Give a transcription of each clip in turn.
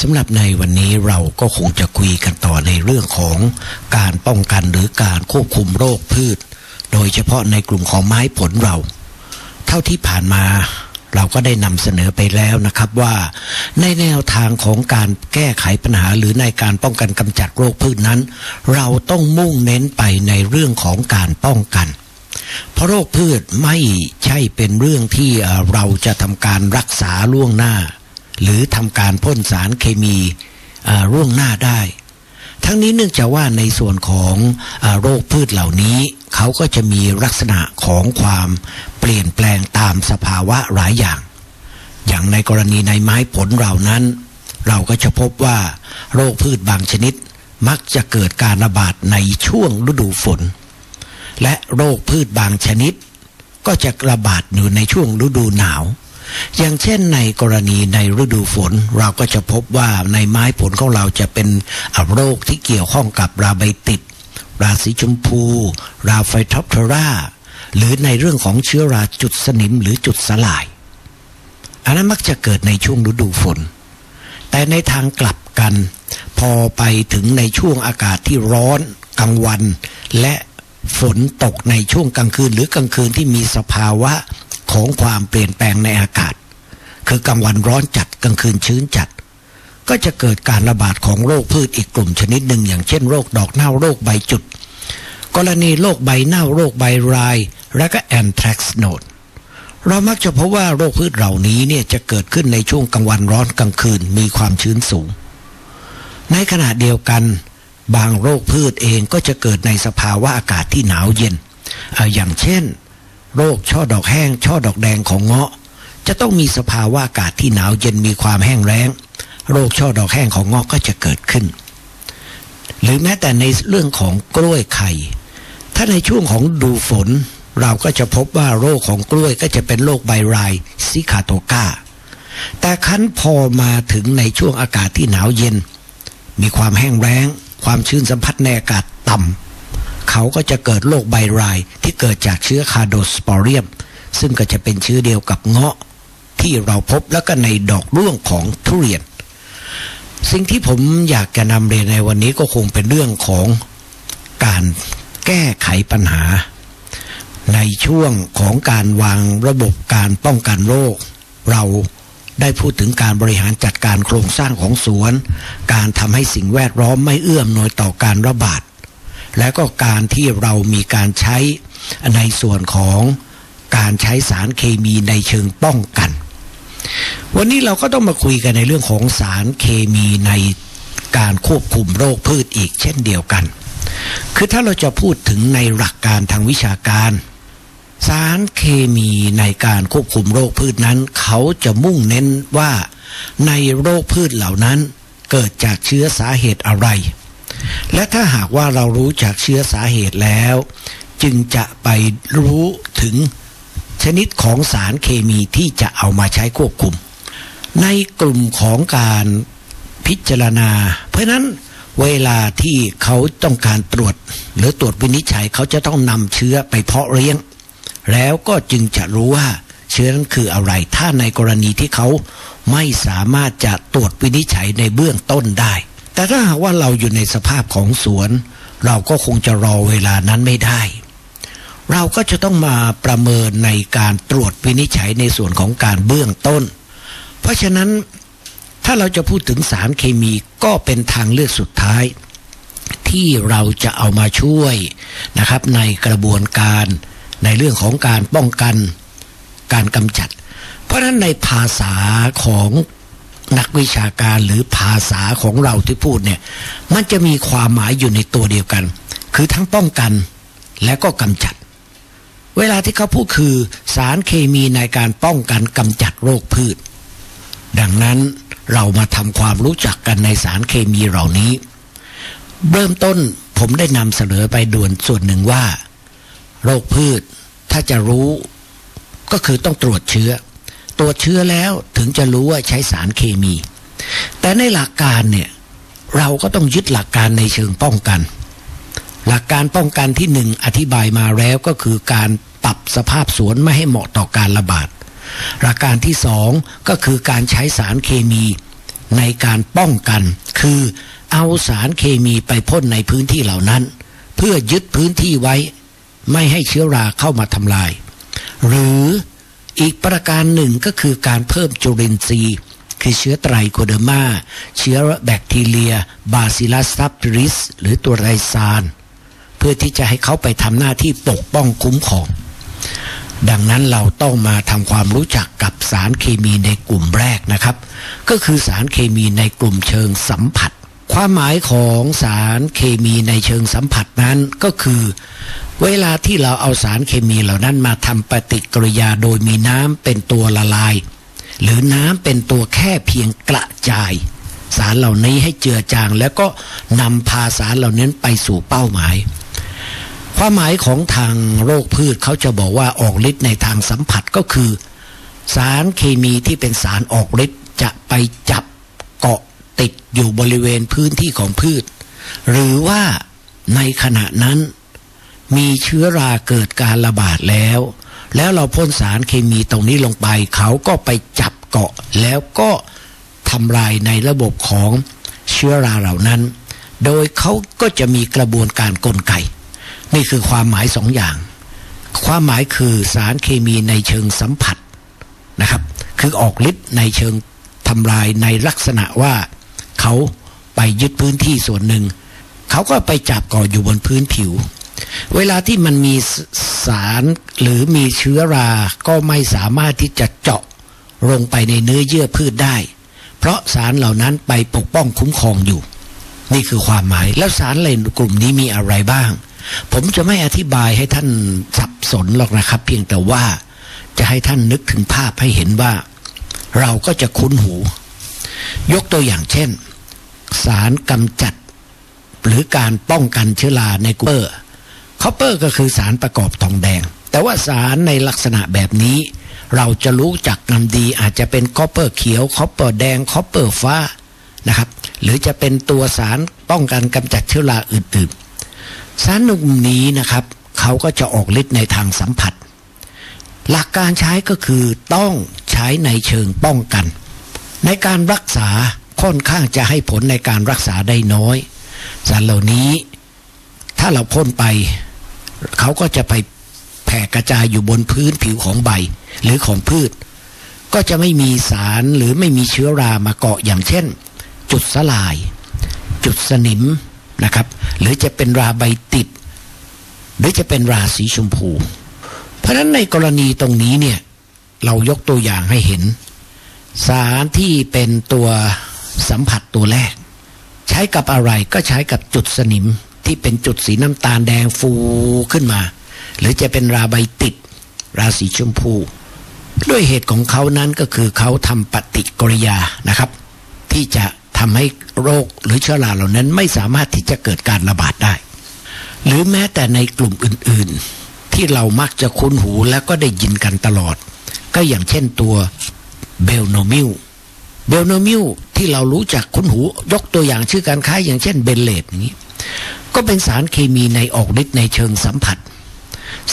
สำหรับในวันนี้เราก็คงจะคุยกันต่อในเรื่องของการป้องกันหรือการควบคุมโรคพืช โดยเฉพาะในกลุ่มของไม้ผลเรา เท่าที่ผ่านมาเราก็ได้นำเสนอไปแล้วนะครับว่า ในแนวทางของการแก้ไขปัญหาหรือในการป้องกันกำจัดโรคพืชนั้น เราต้องมุ่งเน้นไปในเรื่องของการป้องกัน เพราะโรคพืชไม่ใช่เป็นเรื่องที่เราจะทำการรักษาล่วงหน้า หรือทำการพ่นสารเคมีเอ่วงหน้าได้ ทั้งนี้เนื่องจากว่าในส่วนของอโรคพืชเหล่านี้ เขาก็จะมีลักษณะของความเปลี่ยนแปลงตามสภาวะหลายอย่าง อย่างในกรณีในไม้ผลเรานั้น เราก็จะพบว่าโรคพืชบางชนิดมักจะเกิดการระบาดในช่วงฤดูฝน และโรคพืชบางชนิด ก็จะระบาดอยู่ในช่วงฤดูหนาว อย่างเช่นในกรณีในฤดูฝน เราก็จะพบว่าในไม้ผลของเราจะเป็นโรคที่เกี่ยวข้องกับราใบติด ราสีชมพู ราไฟทอปเทราหรือในเรื่องของเชื้อราจุดสนิมหรือจุดสลาย อันนั้นมักจะเกิดในช่วงฤดูฝน แต่ในทางกลับกัน พอไปถึงในช่วงอากาศที่ร้อนกลางวัน และฝนตกในช่วงกลางคืนหรือกลางคืนที่มีสภาวะ ของความเปลี่ยนแปลงในอากาศ คือกลางวันร้อนจัดกลางคืนชื้นจัด ก็จะเกิดการระบาดของโรคพืชอีกกลุ่มชนิดหนึ่ง อย่างเช่นโรคดอกเน่าโรคใบจุด กรณีโรคใบเน่าโรคใบราย และก็แอนแทรกซ์โนดเรามักจะพบว่าโรคพืชเหล่านี้เนี่ยจะเกิดขึ้นในช่วงกลางวันร้อนกลางคืนมีความชื้นสูง ในขณะเดียวกันบางโรคพืชเองก็จะเกิดในสภาวะอากาศที่หนาวเย็นออย่างเช่น โรคช่อดอกแห้ง ช่อดอกแดงของเงาะ จะต้องมีสภาวะอากาศที่หนาวเย็นมีความแห้งแล้ง โรคช่อดอกแห้งของเงาะก็จะเกิดขึ้น หรือแม้แต่ในเรื่องของกล้วยไข่ ถ้าในช่วงของดูฝน เราก็จะพบว่าโรคของกล้วยก็จะเป็นโรคใบรายซิคาโตกาแต่คั้นพอมาถึงในช่วงอากาศที่หนาวเย็น มีความแห้งแล้งความชื้นสัมผัสในอากาศต่ำ เขาก็จะเกิดโรคใบรายที่เกิดจากเชื้อคาโดสปอเรียม ซึ่งก็จะเป็นเชื้อเดียวกับเงาะที่เราพบแล้วก็ในดอกร่วงของทุเรียน สิ่งที่ผมอยากจะนำเรียนในวันนี้ก็คงเป็นเรื่องของการแก้ไขปัญหา ในช่วงของการวางระบบการป้องกันโรค เราได้พูดถึงการบริหารจัดการโครงสร้างของสวน การทำให้สิ่งแวดล้อมไม่เอื้อมหน่วยต่อการระบาด และก็การที่เรามีการใช้ในส่วนของการใช้สารเคมีในเชิงป้องกัน วันนี้เราก็ต้องมาคุยกันในเรื่องของสารเคมีในการควบคุมโรคพืชอีกเช่นเดียวกัน คือถ้าเราจะพูดถึงในหลักการทางวิชาการ สารเคมีในการควบคุมโรคพืชนั้น เขาจะมุ่งเน้นว่าในโรคพืชเหล่านั้นเกิดจากเชื้อสาเหตุอะไร และถ้าหากว่าเรารู้จากเชื้อสาเหตุแล้ว จึงจะไปรู้ถึงชนิดของสารเคมีที่จะเอามาใช้ควบคุม ในกลุ่มของการพิจารณา เพราะนั้นเวลาที่เขาต้องการตรวจ หรือตรวจวินิจฉัยเขาจะต้องนำเชื้อไปเพาะเลี้ยง แล้วก็จึงจะรู้ว่าเชื้อนั้นคืออะไร ถ้าในกรณีที่เขาไม่สามารถจะตรวจวินิจฉัยในเบื้องต้นได้ แต่ถ้าหากว่าเราอยู่ในสภาพของสวน เราก็คงจะรอเวลานั้นไม่ได้ เราก็จะต้องมาประเมินในการตรวจวินิจฉัยในส่วนของการเบื้องต้น เพราะฉะนั้นถ้าเราจะพูดถึงสารเคมีก็เป็นทางเลือกสุดท้าย ที่เราจะเอามาช่วยนะครับในกระบวนการในเรื่องของการป้องกันการกำจัด เพราะฉะนั้นในภาษาของ นักวิชาการหรือภาษาของเราที่พูดเนี่ยมันจะมีความหมายอยู่ในตัวเดียวกัน คือทั้งป้องกันและก็กำจัด เวลาที่เขาพูดคือสารเคมีในการป้องกันกำจัดโรคพืช ดังนั้นเรามาทำความรู้จักกันในสารเคมีเหล่านี้ เริ่มต้นผมได้นำเสนอไปด่วนส่วนหนึ่งว่า โรคพืชถ้าจะรู้ ก็คือต้องตรวจเชื้อ ตรวจเชื้อแล้วถึงจะรู้ว่าใช้สารเคมี แต่ในหลักการเนี่ยเราก็ต้องยึดหลักการในเชิงป้องกัน หลักการป้องกันที่หนึ่งอธิบายมาแล้วก็คือการปรับสภาพสวนไม่ให้เหมาะต่อการระบาด หลักการที่สองก็คือการใช้สารเคมีในการป้องกัน คือเอาสารเคมีไปพ่นในพื้นที่เหล่านั้น เพื่อยึดพื้นที่ไว้ ไม่ให้เชื้อราเข้ามาทำลาย หรือ อีกประการหนึ่งก็คือการเพิ่มจุลินทรีย์คือเชื้อไตรโคเดอร์มาเชื้อแบคทีเรีย บาซิลัสซับริส หรือตัวไรซาน เพื่อที่จะให้เขาไปทำหน้าที่ปกป้องคุ้มครอง ดังนั้นเราต้องมาทำความรู้จักกับสารเคมีในกลุ่มแรกนะครับ ก็คือสารเคมีในกลุ่มเชิงสัมผัส ความหมายของสารเคมีในเชิงสัมผัสนั้นก็คือ เวลาที่เราเอาสารเคมีเหล่านั้นมาทำปฏิกิริยาโดยมีน้ำเป็นตัวละลาย หรือน้ำเป็นตัวแค่เพียงกระจาย สารเหล่านี้ให้เจือจาง แล้วก็นำพาสารเหล่านั้นไปสู่เป้าหมาย ความหมายของทางโรคพืชเขาจะบอกว่าออกฤทธิ์ในทางสัมผัสก็คือ สารเคมีที่เป็นสารออกฤทธิ์จะไปจับเกาะติดอยู่บริเวณพื้นที่ของพืช หรือว่าในขณะนั้น มีเชื้อราเกิดการระบาดแล้ว แล้วเราพ่นสารเคมีตรงนี้ลงไป เขาก็ไปจับเกาะ แล้วก็ทำลายในระบบของเชื้อราเหล่านั้น โดยเขาก็จะมีกระบวนการกลไก นี่คือความหมายสองอย่าง ความหมายคือสารเคมีในเชิงสัมผัสนะครับ คือออกฤทธิ์ในเชิงทำลายในลักษณะว่าเขาไปยึดพื้นที่ส่วนหนึ่ง เขาก็ไปจับก่ออยู่บนพื้นผิว เวลาที่มันมีสารหรือมีเชื้อรา ก็ไม่สามารถที่จะเจาะลงไปในเนื้อเยื่อพืชได้ เพราะสารเหล่านั้นไปปกป้องคุ้มครองอยู่ นี่คือความหมาย แล้วสารในกลุ่มนี้มีอะไรบ้าง ผมจะไม่อธิบายให้ท่านสับสนหรอกนะครับ เพียงแต่ว่าจะให้ท่านนึกถึงภาพให้เห็นว่า เราก็จะคุ้นหู ยกตัวอย่างเช่น สารกำจัด หรือการป้องกันเชื้อราในกลุ่มเปอร์ คอปเปอร์ก็คือสารประกอบทองแดง แต่ว่าสารในลักษณะแบบนี้ เราจะรู้จักกันดีอาจจะเป็นคอปเปอร์เขียวคอปเปอร์แดงคอปเปอร์ฟ้านะครับ หรือจะเป็นตัวสารป้องกันกำจัดเชื้อราอื่นๆ สารกลุ่มนี้นะครับ เขาก็จะออกฤทธิ์ในทางสัมผัส หลักการใช้ก็คือต้องใช้ในเชิงป้องกัน ในการรักษาค่อนข้างจะให้ผลในการรักษาได้น้อย สารเหล่านี้ ถ้าเราพ่นไป เขาก็จะไปแผ่กระจายอยู่บนพื้นผิวของใบ หรือของพืช ก็จะไม่มีสารหรือไม่มีเชื้อรามาเกาะอย่างเช่น จุดสลาย จุดสนิมนะครับ หรือจะเป็นราใบติด หรือจะเป็นราสีชมพู เพราะฉะนั้นในกรณีตรงนี้เนี่ยเรายกตัวอย่างให้เห็น สารที่เป็นตัวสัมผัสตัวแรก ใช้กับอะไรก็ใช้กับจุดสนิม ที่เป็นจุดสีน้ำตาลแดงฟูขึ้นมา หรือจะเป็นราใบติด ราสีชมพู ด้วยเหตุของเขานั้นก็คือเขาทำปฏิกิริยานะครับ ที่จะทำให้โรคหรือเชื้อราเหล่านั้นไม่สามารถที่จะเกิดการระบาดได้ หรือแม้แต่ในกลุ่มอื่นๆ ที่เรามักจะคุ้นหูแล้วก็ได้ยินกันตลอด ก็อย่างเช่นตัวเบลโนมิลเบลโนมิลที่เรารู้จักคุ้นหู ยกตัวอย่างชื่อการค้าอย่างเช่นเบนเลตอย่างนี้ ก็เป็นสารเคมีในออกฤทธิ์ในเชิงสัมผัส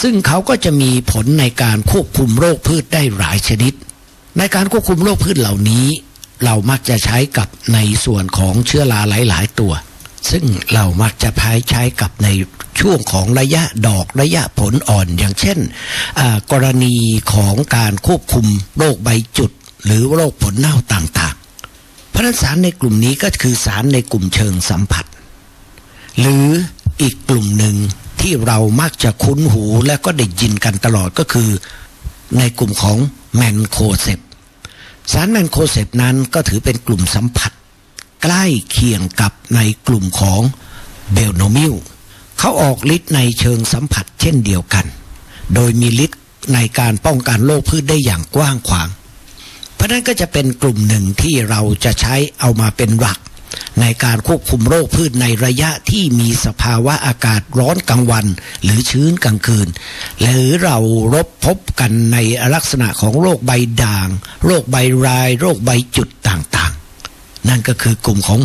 ซึ่งเขาก็จะมีผลในการควบคุมโรคพืชได้หลายชนิด ในการควบคุมโรคพืชเหล่านี้ เรามักจะใช้กับในส่วนของเชื้อราหลาย ๆ ตัว ซึ่งเรามักจะใช้ใช้กับในช่วงของระยะดอกระยะผลอ่อนอย่างเช่น กรณีของการควบคุมโรคใบจุด หรือโรคผลเน่าต่างๆพราะฉะนั้นสารในกลุ่มนี้ก็คือสารในกลุ่มเชิงสัมผัส หรืออีกกลุ่มหนึ่งที่เรามักจะคุ้นหูและก็ได้ยินกันตลอดก็คือ ในกลุ่มของแมนโคเซปสารแมนโคเซปนั้นก็ถือเป็นกลุ่มสัมผัส ใกล้เคียงกับในกลุ่มของเบลโนมิลเขาออกฤทธิ์ในเชิงสัมผัสเช่นเดียวกัน โดยมีฤทธิ์ในการป้องกันโรคพืชได้อย่างกว้างขวาง เพราะนั้นก็จะเป็นกลุ่มหนึ่งที่เราจะใช้เอามาเป็นหลัก ในการควบคุมโรคพืชในระยะที่มีสภาวะอากาศร้อนกลางวัน หรือชื้นกลางคืน หรือเรารบพบกันในลักษณะของโรคใบด่าง โรคใบราย โรคใบจุดต่างๆ นั่นก็คือกลุ่มของ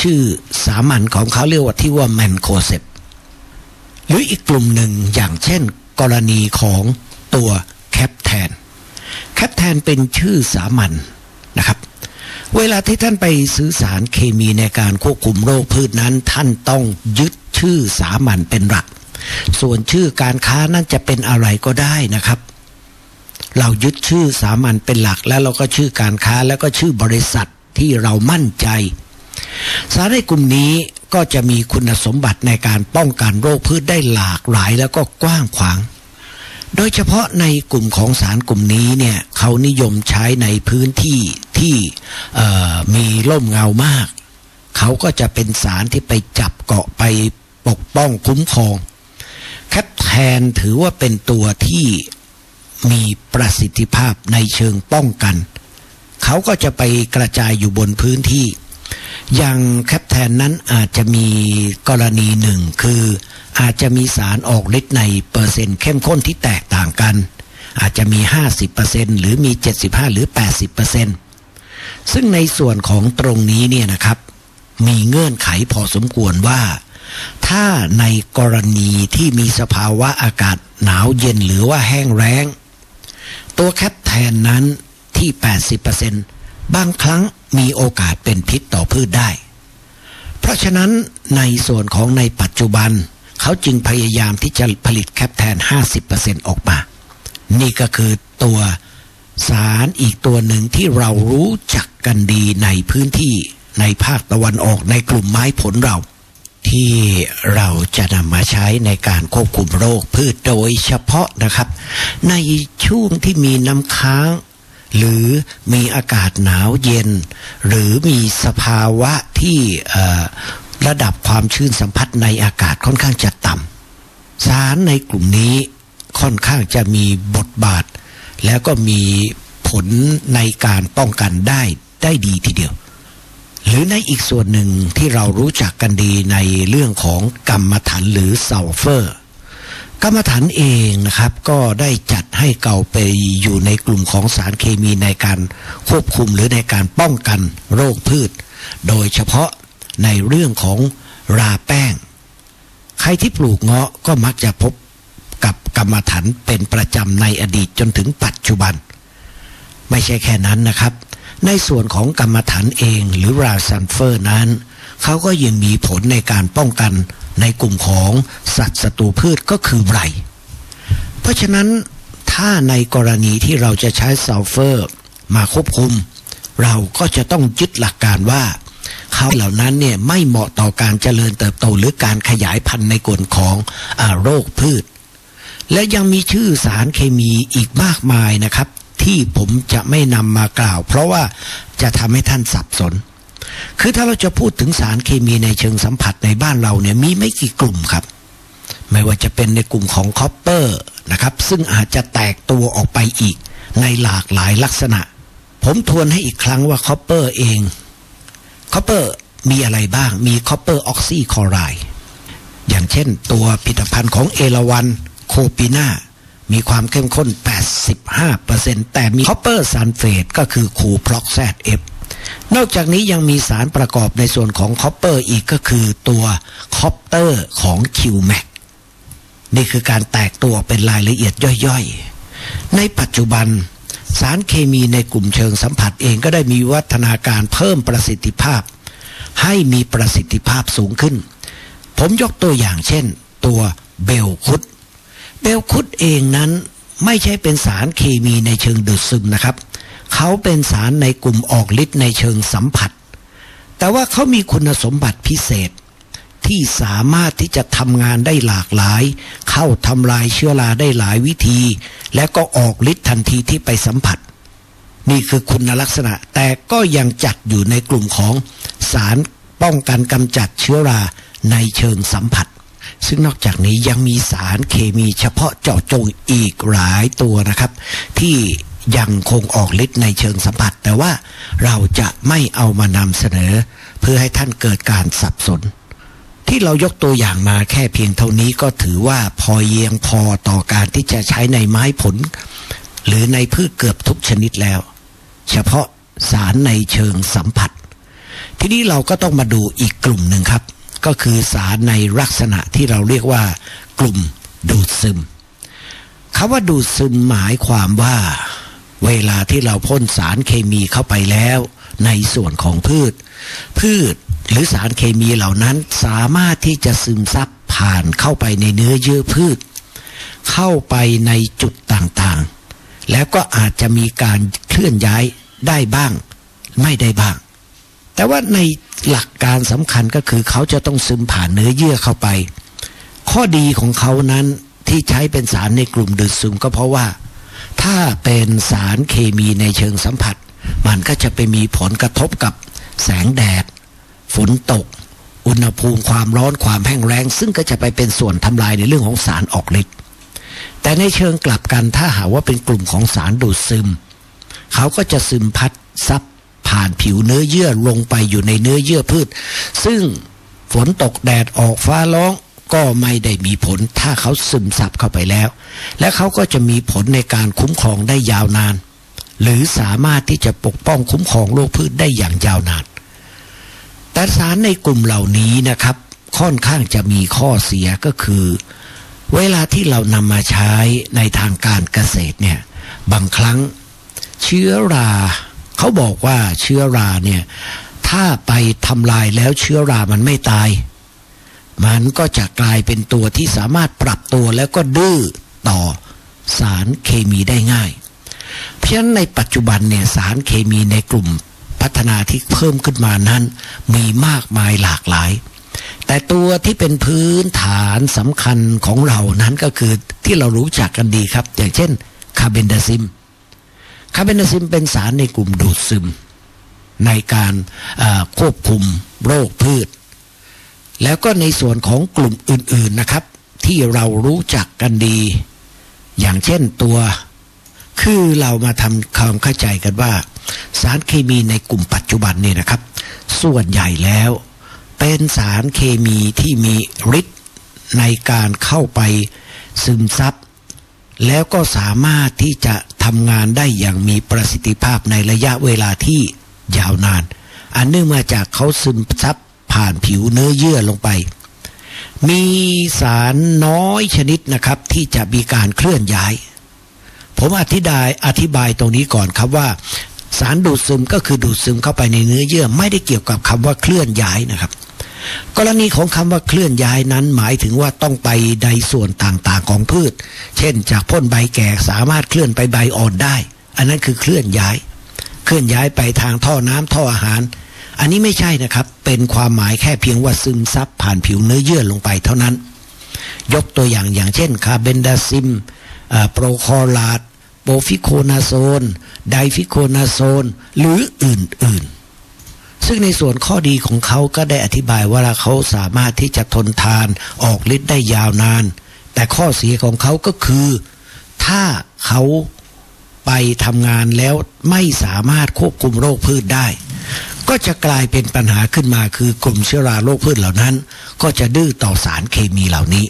ชื่อสามัญของเขาเรียกว่าที่ว่าแมนโคเซปหรืออีกกลุ่มหนึ่งอย่างเช่น กรณีของตัวแคปแทนแคปแทนเป็นชื่อสามัญนนะครับ เวลาที่ท่านไปซื้อสารเคมีในการควบคุมโรคพืชนั้น ท่านต้องยึดชื่อสามัญเป็นหลัก ส่วนชื่อการค้านั้นจะเป็นอะไรก็ได้นะครับ เรายึดชื่อสามัญเป็นหลัก แล้วเราก็ชื่อการค้าแล้วก็ชื่อบริษัทที่เรามั่นใจ สารในกลุ่มนี้ก็จะมีคุณสมบัติในการป้องกันโรคพืชได้หลากหลายแล้วก็กว้างขวาง โดยเฉพาะในกลุ่มของสารกลุ่มนี้เนี่ยเขานิยมใช้ในพื้นที่ที่มีร่มเงามาก เขาก็จะเป็นสารที่ไปจับเกาะไปปกป้องคุ้มครอง แคปแทนถือว่าเป็นตัวที่มีประสิทธิภาพในเชิงป้องกัน เขาก็จะไปกระจายอยู่บนพื้นที่ อย่างแคปแทนนั้นอาจจะมีกรณีหนึ่งคือ อาจจะมีสารออกฤทธิ์ในเปอร์เซ็นต์เข้มข้นที่แตกต่างกัน อาจจะมี 50%หรือมี 75 หรือ 80%ซึ่งในส่วนของตรงนี้เนี่ยนะครับ มีเงื่อนไขพอสมควรว่า ถ้าในกรณีที่มีสภาวะอากาศหนาวเย็นหรือว่าแห้งแล้ง ตัวแคปแทนนั้นที่ 80%บางครั้งมีโอกาสเป็นพิษต่อพืชได้ เพราะฉะนั้นในส่วนของในปัจจุบัน เขาจึงพยายามที่จะผลิตแคปแทน 50%ออกมา นี่ก็คือตัวสารอีกตัวหนึ่งที่เรารู้จักกันดีในพื้นที่ในภาคตะวันออกในกลุ่มไม้ผลเรา ที่เราจะนำมาใช้ในการควบคุมโรคพืชโดยเฉพาะนะครับ ในช่วงที่มีน้ำค้าง หรือมีอากาศหนาวเย็น หรือมีสภาวะที่ ระดับความชื้นสัมผัสในอากาศค่อนข้างจะต่ำสารในกลุ่มนี้ค่อนข้างจะมีบทบาท แล้วก็มีผลในการป้องกันได้ได้ดีทีเดียว หรือในอีกส่วนหนึ่งที่เรารู้จักกันดีในเรื่องของกรรมฐานหรือซัลเฟอร์กรรมฐานเองนะครับก็ได้จัดให้เก่าไปอยู่ในกลุ่มของสารเคมีในการควบคุมหรือในการป้องกันโรคพืช โดยเฉพาะ ในเรื่องของราแป้ง ใครที่ปลูกเงาะก็มักจะพบกับกรรมฐานเป็นประจำในอดีตจนถึงปัจจุบัน ไม่ใช่แค่นั้นนะครับ ในส่วนของกรรมฐานเองหรือราซันเฟอร์นั้น เขาก็ยังมีผลในการป้องกันในกลุ่มของสัตว์ศัตรูพืชก็คือไร เพราะฉะนั้นถ้าในกรณีที่เราจะใช้ซัลเฟอร์มาควบคุม เราก็จะต้องยึดหลักการว่า เขาเหล่านั้นเนี่ยไม่เหมาะต่อการเจริญเติบโตหรือการขยายพันธุ์ในกลุ่มของอโรคพืช และยังมีชื่อสารเคมีอีกมากมายนะครับ ที่ผมจะไม่นำมากล่าว เพราะว่าจะทำให้ท่านสับสน คือถ้าเราจะพูดถึงสารเคมีในเชิงสัมผัสในบ้านเราเนี่ยมีไม่กี่กลุ่มครับไม่ว่าจะเป็นในกลุ่มของคอปเปอร์นะครับซึ่งอาจจะแตกตัวออกไปอีกในหลากหลายลักษณะ ผมทวนให้อีกครั้งว่าคอปเปอร์เอง คอปเปอร์มีอะไรบ้างมีคอปเปอร์ออกซิคอไรอย่างเช่นตัวผลิตภัณฑ์ของเอราวันโคปีนามีความเข้มข้น 85%แต่มีคอปเปอร์ซัลเฟตก็คือคูพล็อกแซดเอฟนอกจากนี้ยังมีสารประกอบในส่วนของคอปเปอร์อีกก็คือตัวคอปเตอร์ของคิวแมกนี่คือการแตกตัวเป็นรายละเอียดย่อยๆ ในปัจจุบัน สารเคมีในกลุ่มเชิงสัมผัสเองก็ได้มีวัฒนาการเพิ่มประสิทธิภาพ ให้มีประสิทธิภาพสูงขึ้น ผมยกตัวอย่างเช่น ตัวเบลคุดเบลคุดเองนั้นไม่ใช่เป็นสารเคมีในเชิงดูดซึมนะครับ เขาเป็นสารในกลุ่มออกฤทธิ์ในเชิงสัมผัส แต่ว่าเขามีคุณสมบัติพิเศษ ที่สามารถที่จะทำงานได้หลากหลาย เข้าทำลายเชื้อราได้หลายวิธี และก็ออกฤทธิ์ทันทีที่ไปสัมผัส นี่คือคุณลักษณะ แต่ก็ยังจัดอยู่ในกลุ่มของสารป้องกันกำจัดเชื้อราในเชิงสัมผัส ซึ่งนอกจากนี้ยังมีสารเคมีเฉพาะเจาะจงอีกหลายตัวนะครับ ที่ยังคงออกฤทธิ์ในเชิงสัมผัส แต่ว่าเราจะไม่เอามานำเสนอ เพื่อให้ท่านเกิดการสับสน ที่เรายกตัวอย่างมาแค่เพียงเท่านี้ก็ถือว่าพอเยียงพอต่อการที่จะใช้ในไม้ผล หรือในพืชเกือบทุกชนิดแล้ว เฉพาะสารในเชิงสัมผัส ทีนี้เราก็ต้องมาดูอีกกลุ่มหนึ่งครับ ก็คือสารในลักษณะที่เราเรียกว่า กลุ่มดูดซึมคาว่าดูดซึมหมายความว่า เวลาที่เราพ่นสารเคมีเข้าไปแล้ว ในส่วนของพืช พืช หรือสารเคมีเหล่านั้นสามารถที่จะซึมซับผ่านเข้าไปในเนื้อเยื่อพืช เข้าไปในจุดต่างๆ แล้วก็อาจจะมีการเคลื่อนย้ายได้บ้าง ไม่ได้บ้าง แต่ว่าในหลักการสำคัญก็คือเขาจะต้องซึมผ่านเนื้อเยื่อเข้าไป ข้อดีของเขานั้นที่ใช้เป็นสารในกลุ่มดูดซึมก็เพราะว่า ถ้าเป็นสารเคมีในเชิงสัมผัส มันก็จะไปมีผลกระทบกับแสงแดด ฝนตก อุณหภูมิความร้อนความแห้งแรง ซึ่งก็จะไปเป็นส่วนทำลายในเรื่องของสารออกฤทธิ์แต่ในเชิงกลับกันถ้าหาว่าเป็นกลุ่มของสารดูดซึม เขาก็จะซึมพัดซับผ่านผิวเนื้อเยื่อลงไปอยู่ในเนื้อเยื่อพืช ซึ่งฝนตกแดดออกฟ้าร้องก็ไม่ได้มีผลถ้าเขาซึมซับเข้าไปแล้ว และเขาก็จะมีผลในการคุ้มครองได้ยาวนาน หรือสามารถที่จะปกป้องคุ้มครองโรคพืชได้อย่างยาวนาน แต่สารในกลุ่มเหล่านี้นะครับ ค่อนข้างจะมีข้อเสียก็คือ เวลาที่เรานำมาใช้ในทางการเกษตรเนี่ยบางครั้งเชื้อราเขาบอกว่าเชื้อราเนี่ยถ้าไปทำลายแล้วเชื้อรามันไม่ตาย มันก็จะกลายเป็นตัวที่สามารถปรับตัวแล้วก็ดื้อต่อสารเคมีได้ง่าย เพราะฉะนั้นในปัจจุบันเนี่ยสารเคมีในกลุ่ม พัฒนาที่เพิ่มขึ้นมานั้น มีมากมายหลากหลาย แต่ตัวที่เป็นพื้นฐานสำคัญของเรานั้นก็คือที่เรารู้จักกันดีครับ อย่างเช่นคาร์เบนดาซิมคาร์เบนดาซิมเป็นสารในกลุ่มดูดซึม ในการควบคุมโรคพืช แล้วก็ในส่วนของกลุ่มอื่น ๆนะครับ ที่เรารู้จักกันดี อย่างเช่นตัวคือเรามาทำความเข้าใจกันว่า สารเคมีในกลุ่มปัจจุบันเนี่ยนะครับ ส่วนใหญ่แล้ว เป็นสารเคมีที่มีฤทธิ์ในการเข้าไปซึมซับแล้วก็สามารถที่จะทำงานได้อย่างมีประสิทธิภาพในระยะเวลาที่ยาวนาน อันเนื่องมาจากเขาซึมซับผ่านผิวเนื้อเยื่อลงไป มีสารน้อยชนิดนะครับที่จะมีการเคลื่อนย้าย ผมอธิบายอธิบายตรงนี้ก่อนครับว่า สารดูดซึมก็คือดูดซึมเข้าไปในเนื้อเยื่อไม่ได้เกี่ยวกับคำว่าเคลื่อนย้ายนะครับ กรณีของคำว่าเคลื่อนย้ายนั้นหมายถึงว่าต้องไปในส่วนต่างๆของพืช เช่น จากพ่นใบแก่สามารถเคลื่อนไปใบอ่อนได้ อันนั้นคือเคลื่อนย้าย เคลื่อนย้ายไปทางท่อน้ำท่ออาหาร อันนี้ไม่ใช่นะครับ เป็นความหมายแค่เพียงว่าซึมซับผ่านผิวเนื้อเยื่อลงไปเท่านั้น ยกตัวอย่างอย่างเช่นคาร์เบนดาซิมโปรคอลาด โปฟิโคนาโซน ไดฟิโคนาโซน หรืออื่นๆ ซึ่งในส่วนข้อดีของเขาก็ได้อธิบายว่าเขาสามารถที่จะทนทานออกฤทธิ์ได้ยาวนาน แต่ข้อเสียของเขาก็คือ ถ้าเขาไปทำงานแล้วไม่สามารถควบคุมโรคพืชได้ ก็จะกลายเป็นปัญหาขึ้นมาคือกลุ่มเชื้อราโรคพืชเหล่านั้น ก็จะดื้อต่อสารเคมีเหล่านี้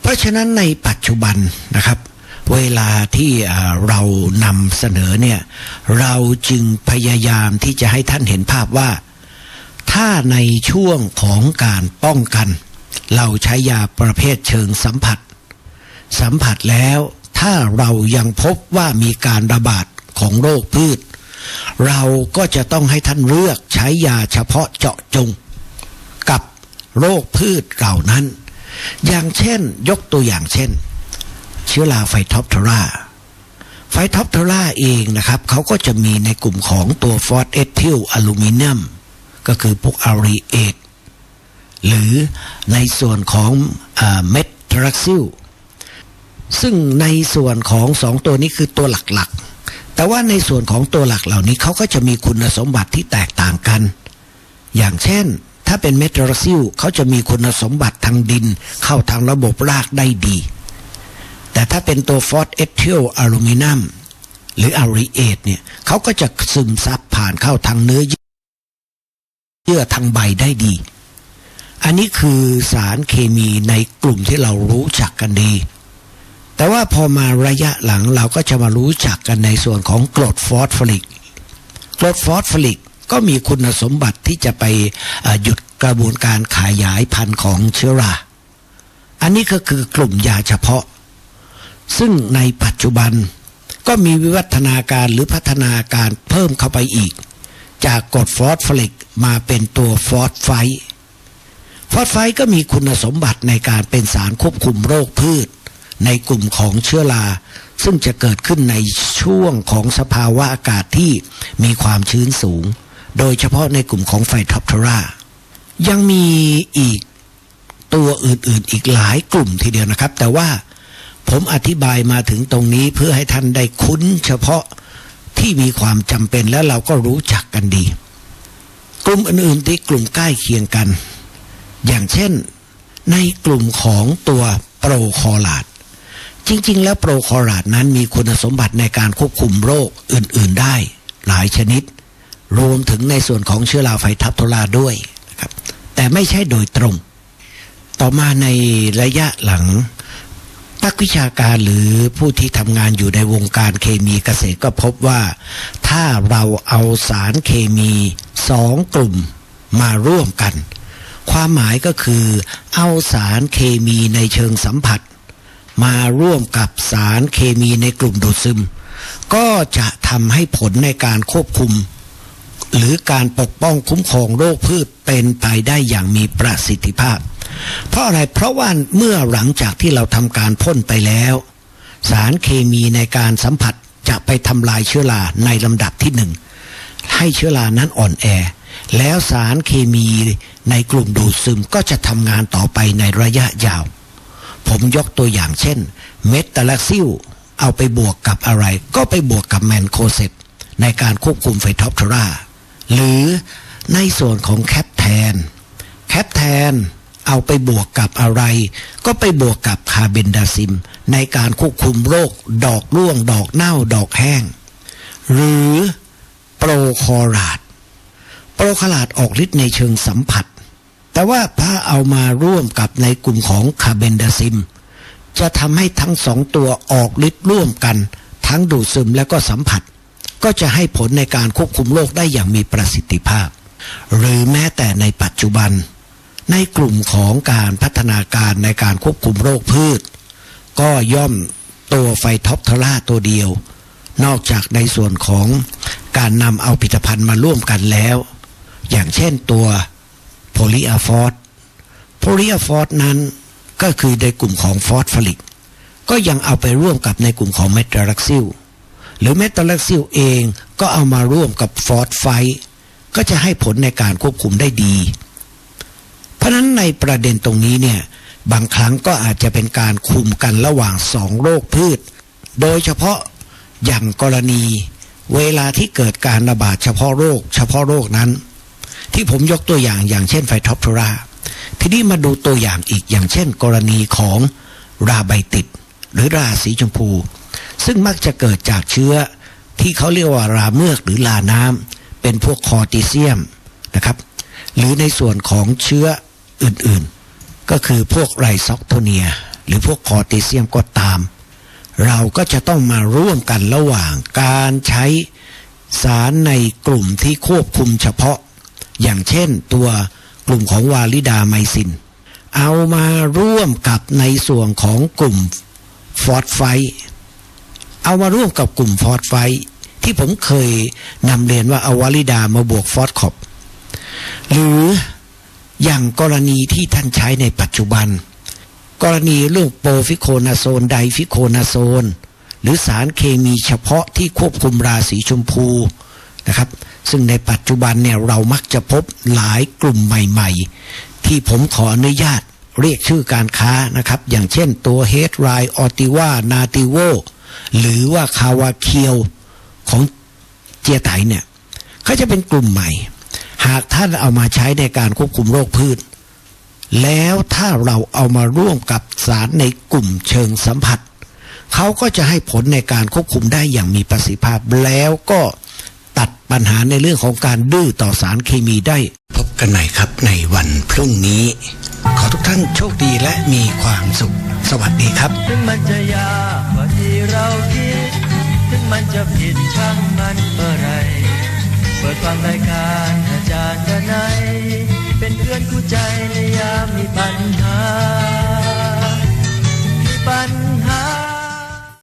เพราะฉะนั้นในปัจจุบันนะครับ เวลาที่เรานำเสนอเนี่ย เราจึงพยายามที่จะให้ท่านเห็นภาพว่า ถ้าในช่วงของการป้องกัน เราใช้ยาประเภทเชิงสัมผัส สัมผัสแล้วถ้าเรายังพบว่ามีการระบาดของโรคพืช เราก็จะต้องให้ท่านเลือกใช้ยาเฉพาะเจาะจง กับโรคพืชเหล่านั้น อย่างเช่น ยกตัวอย่างเช่น ชื้อราไฟท็อปทราไฟท็อปทราเองนะครับเขาก็จะมีในกลุ่มของตัวฟอสเอทิลอลูมิเนียมก็คือพวกอารีเอทหรือในส่วนของเมทรักซิลซึ่งในส่วนของสองตัวนี้คือตัวหลักๆ แต่ว่าในส่วนของตัวหลักเหล่านี้เขาก็จะมีคุณสมบัติที่แตกต่างกัน อย่างเช่น ถ้าเป็นเมทราซิลเขาจะมีคุณสมบัติทางดิน เข้าทางระบบรากได้ดี แต่ถ้าเป็นตัวฟอสเอทิลอะลูมิเนียมหรืออารีเอทเนี่ยเขาก็จะซึมซับผ่านเข้าทางเนื้อเยื่อทางใบได้ดี อันนี้คือสารเคมีในกลุ่มที่เรารู้จักกันดี แต่ว่าพอมาระยะหลังเราก็จะมารู้จักกันในส่วนของกรดฟอสฟอริกกรดฟอสฟอริกก็มีคุณสมบัติที่จะไปหยุดกระบวนการขยายพันธุ์ของเชื้อรา อันนี้ก็คือกลุ่มยาเฉพาะ ซึ่งในปัจจุบันก็มีวิวัฒนาการหรือพัฒนาการเพิ่มเข้าไปอีก จากกรดฟอสฟอริกมาเป็นตัวฟอสไฟต์ฟอสไฟต์ก็มีคุณสมบัติในการเป็นสารควบคุมโรคพืช ในกลุ่มของเชื้อรา ซึ่งจะเกิดขึ้นในช่วงของสภาวะอากาศที่มีความชื้นสูง โดยเฉพาะในกลุ่มของไฟทอปทรายังมีอีกตัวอื่นๆอีกหลายกลุ่มทีเดียวนะครับ แต่ว่า ผมอธิบายมาถึงตรงนี้เพื่อให้ท่านได้คุ้นเฉพาะที่มีความจำเป็นและเราก็รู้จักกันดี กลุ่มอื่นๆที่กลุ่มใกล้เคียงกัน อย่างเช่น ในกลุ่มของตัวโปรคอลาดจริง ๆ แล้วโปรคอลาดนั้นมีคุณสมบัติในการควบคุมโรคอื่น ๆได้ หลายชนิด รวมถึงในส่วนของเชื้อราไฟทับโทราด้วยนะครับแต่ไม่ใช่โดยตรง ต่อมาในระยะหลัง นักวิชาการหรือผู้ที่ทำงานอยู่ในวงการเคมีเกษตรก็พบว่า ถ้าเราเอาสารเคมีสองกลุ่มมาร่วมกัน ความหมายก็คือ เอาสารเคมีในเชิงสัมผัส มาร่วมกับสารเคมีในกลุ่มดูดซึม ก็จะทำให้ผลในการควบคุม หรือการปกป้องคุ้มครองโรคพืชเป็นไปได้อย่างมีประสิทธิภาพ เพราะอะไรเพราะว่าเมื่อหลังจากที่เราทำการพ่นไปแล้ว สารเคมีในการสัมผัสจะไปทำลายเชื้อราในลำดับที่หนึ่งให้เชื้อรานั้นอ่อนแอ แล้วสารเคมีในกลุ่มดูดซึมก็จะทำงานต่อไปในระยะยาว ผมยกตัวอย่างเช่น เมตตาลักซิลเอาไปบวกกับอะไร ก็ไปบวกกับแมนโคเซปในการควบคุมไฟท็อปทราหรือในส่วนของแคปแทน แคปแทน เอาไปบวกกับอะไร ก็ไปบวกกับคาเบนดาซิม ในการควบคุมโรค ดอกร่วง ดอกเน่า ดอกแห้ง หรือโปรคอราดโปรคอราดออกฤทธิ์ในเชิงสัมผัส แต่ว่าถ้าเอามาร่วมกับในกลุ่มของคาเบนดาซิม จะทำให้ทั้งสองตัวออกฤทธิ์ร่วมกัน ทั้งดูดซึมและก็สัมผัส ก็จะให้ผลในการควบคุมโรคได้อย่างมีประสิทธิภาพ หรือแม้แต่ในปัจจุบัน ในกลุ่มของการพัฒนาการในการควบคุมโรคพืช ก็ย่อมตัวไฟท็อปทราตัวเดียว นอกจากในส่วนของการนำเอาผลิตภัณฑ์มาร่วมกันแล้ว อย่างเช่นตัวโพลีอะฟอสโพลีอะฟอสนั้นก็คือในกลุ่มของฟอสฟอริก ก็ยังเอาไปร่วมกับในกลุ่มของเมทาลักซิลหรือเมทาลักซิลเองก็เอามาร่วมกับฟอสไฟก็จะให้ผลในการควบคุมได้ดี ราะนั้นในประเด็นตรงนี้เนี่ยบางครั้งก็อาจจะเป็นการคุมกันระหว่างสองโรคพืช โดยเฉพาะอย่างกรณี เวลาที่เกิดการระบาดเฉพาะโรค เฉพาะโรคนั้น ที่ผมยกตัวอย่างอย่างเช่นไฟท็อปทราทีนี้มาดูตัวอย่างอีกอย่างเช่น กรณีของราใบติดหรือราสีชมพู ซึ่งมักจะเกิดจากเชื้อที่เขาเรียกว่าราเมือกหรือลาน้ำเป็นพวกคอติเซียมนะครับ หรือในส่วนของเชื้อ อื่นๆ ก็คือพวกไรซอกโทเนีย หรือพวกคอร์ติเซียมก็ตาม เราก็จะต้องมาร่วมกันระหว่างการใช้สารในกลุ่มที่ควบคุมเฉพาะ อย่างเช่นตัวกลุ่มของวาลิดาไมซิน เอามาร่วมกับในส่วนของกลุ่มฟอสไฟ เอามาร่วมกับกลุ่มฟอสไฟ ที่ผมเคยนำเรียนว่าเอาวาลิดามาบวกฟอสคอปหรือ อย่างกรณีที่ท่านใช้ในปัจจุบัน กรณีเรื่องโปรฟิโคนาโซนไดฟิโคนาโซน หรือสารเคมีเฉพาะที่ควบคุมราสีชมพูนะครับ ซึ่งในปัจจุบันเนี่ยเรามักจะพบหลายกลุ่มใหม่ๆ ที่ผมขออนุญาตเรียกชื่อการค้านะครับ อย่างเช่นตัวเฮดไรออติว่านาติโวหรือว่าคาวาเคียวของเจียไตเนี่ยเขาจะเป็นกลุ่มใหม่ หากท่านเอามาใช้ในการควบคุมโรคพืช แล้วถ้าเราเอามาร่วมกับสารในกลุ่มเชิงสัมผัส เขาก็จะให้ผลในการควบคุมได้อย่างมีประสิทธิภาพ แล้วก็ตัดปัญหาในเรื่องของการดื้อต่อสารเคมีได้ พบกันใหม่ครับในวันพรุ่งนี้ ขอทุกท่านโชคดีและมีความสุข สวัสดีครับ ถึงมันจะยากกว่าที่เราคิด ถึงมันจะผิดช่างมันเมื่อไรเปิดฟังรายการ จารย์ดนายเป็นเพื่อนคู่ใจในยามมีปัญหามีปัญ